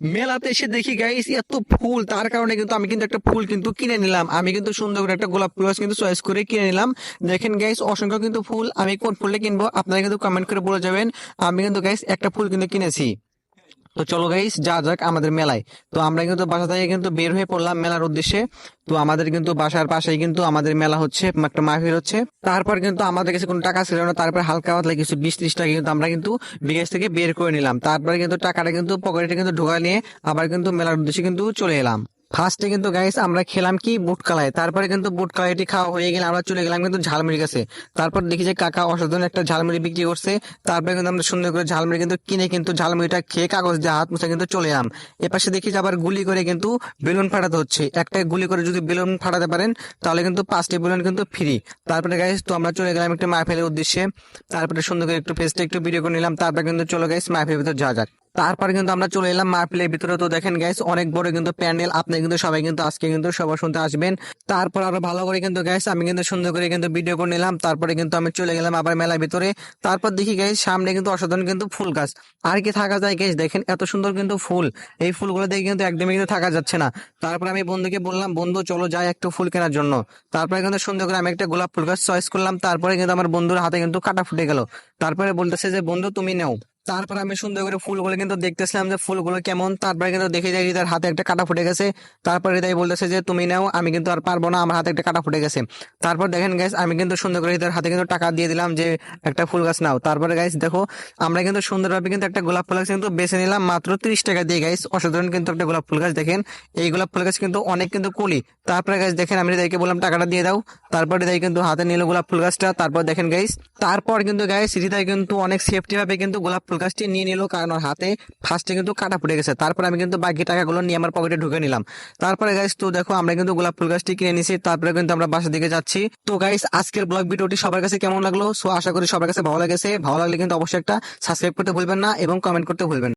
মেলাতে এসে দেখি গাইস এত ফুল। তার কারণে কিন্তু আমি কিন্তু একটা ফুল কিন্তু কিনে নিলাম। আমি কিন্তু সুন্দর করে একটা গোলাপ ফুল কিন্তু চয়েস করে কিনে নিলাম। দেখেন গাইস অসংখ্য কিন্তু ফুল। আমি কোন ফুলটা কিনবো, আপনারা কিন্তু কমেন্ট করে বলে যাবেন। আমি কিন্তু গাইস একটা ফুল কিন্তু কিনেছি। তো চলো গাইস যা যাক আমাদের মেলায়। তো আমরা কিন্তু বাসা থেকে কিন্তু বের হয়ে পড়লাম মেলার উদ্দেশ্যে। তো আমাদের কিন্তু বাসার পাশেই কিন্তু আমাদের মেলা হচ্ছে, একটা মাহফিল হচ্ছে। তারপর কিন্তু আমাদের কাছে কোনো টাকা ছিল না, তারপর হালকা পাতলা কিছু বিশ ত্রিশ টাকা কিন্তু আমরা কিন্তু বিকাশ থেকে বের করে নিলাম। তারপরে কিন্তু টাকাটা কিন্তু পকেটে কিন্তু ঢোকা নিয়ে আবার কিন্তু মেলার উদ্দেশ্যে কিন্তু চলে এলাম। ফার্স্টে কিন্তু গাইস আমরা খেলাম কি? বুট কালাই। তারপরে কিন্তু বুট কালাইটি খাওয়া হয়ে গেলে আমরা চলে গেলাম কিন্তু ঝালমুড়ি কাছে। তারপর দেখি যে কাকা অসাধারণ একটা ঝালমুড়ি বিক্রি করছে। তারপরে কিন্তু আমরা সুন্দর করে ঝালমুড়ি কিন্তু কিনে কিন্তু ঝালমুড়িটা খেয়ে কাগজ দিয়ে হাত মুছে কিন্তু চলে এলাম। এপাশে দেখি যে আবার গুলি করে কিন্তু বেলুন ফাটাতে হচ্ছে। একটা গুলি করে যদি বেলুন ফাটাতে পারেন, তাহলে কিন্তু পাঁচটি বেলুন কিন্তু ফ্রি তারপরে গাইস তো আমরা চলে গেলাম একটু মাহফিলের উদ্দেশ্যে। তারপরে সুন্দর করে একটু ফেসটা একটু ভিডিও করে নিলাম। তারপরে কিন্তু চলে গাইস মাহফিলের ভিতর যা যাক। তারপর কিন্তু আমরা চলে এলাম মাহফিলের ভিতরে। তো দেখেন গাইস অনেক বড় কিন্তু প্যান্ডেল। আপনি কিন্তু সবাই কিন্তু আজকে কিন্তু সবার শুনতে আসবেন। তারপর আরও ভালো করে কিন্তু গাইস আমি কিন্তু সুন্দর করে কিন্তু ভিডিও করে নিলাম। তারপরে কিন্তু আমি চলে গেলাম আবার মেলার ভিতরে। তারপর দেখি গাইস সামনে কিন্তু অসাধারণ কিন্তু ফুল গাছ। আর কি থাকা যায় গাইস দেখেন এত সুন্দর কিন্তু ফুল। এই ফুলগুলো দেখে কিন্তু একদমই কিন্তু থাকা যাচ্ছে না। তারপর আমি বন্ধুকে বললাম, বন্ধু, চলো যাই একটু ফুল কেনার জন্য। তারপরে কিন্তু সুন্দর করে আমি একটা গোলাপ ফুল গাছ চয়েস করলাম। তারপরে কিন্তু আমার বন্ধুর হাতে কিন্তু কাটা ফুটে গেল। তারপরে বলতেছে যে, বন্ধু, তুমি নেও। তারপর আমি সুন্দর করে ফুলগুলো কিন্তু দেখতেছিলাম যে ফুলগুলো কেমন। তারপরে কিন্তু দেখে যাই তার হাতে একটা কাটা ফুটে গেছে। তারপরে তাই বলতেছে যে, তুমি নাও, আমি কিন্তু আর পারব না, আমার হাতে একটা কাটা ফুটে গেছে। তারপর দেখেন গাইস আমি কিন্তু সুন্দর করে তার হাতে কিন্তু টাকা দিয়ে দিলাম যে, একটা ফুল গাছ নাও। তারপরে গাইস দেখো, আমরা কিন্তু সুন্দরভাবে কিন্তু একটা গোলাপ ফুল গাছ কিন্তু বেছে নিলাম, মাত্র তিরিশ টাকা দিয়ে গাইস অসাধারণ কিন্তু একটা গোলাপ ফুল গাছ দেখেন। এই গোলাপ ফুল গাছ কিন্তু অনেক কিন্তু কুলি। তারপরে গাইস দেখেন, আমি হৃদয়কে বললাম, টাকাটা দিয়ে দাও। তারপরে হৃদয় কিন্তু হাতে নিল গোলাপ ফুল গাছটা। তারপর দেখেন গাইস তারপর কিন্তু গাইস হৃদয় কিন্তু অনেক সেফটি ভাবে কিন্তু গোলাপ ফুল গাছটি নিয়ে নিল কারণ ওর হাতে ফার্স্টে কিন্তু কাটা পড়ে গেছে। তারপর আমি কিন্তু বাকি টাকাগুলো নিয়ে আমার পকেটে ঢুকে নিলাম। তারপরে গাইস তো দেখো আমরা কিন্তু গোলাপ ফুল গাছটি কিনে নিছি তারপরে কিন্তু আমরা বাসার দিকে যাচ্ছি। তো গাইস আজকের ব্লগ ভিডিওটি সবার কাছে কেমন লাগল? সো আশা করি সবার কাছে ভালো লেগেছে। ভালো লাগলে কিন্তু অবশ্যই একটা সাবস্ক্রাইব করতে ভুলবেন না এবং কমেন্ট করতে ভুলবেন।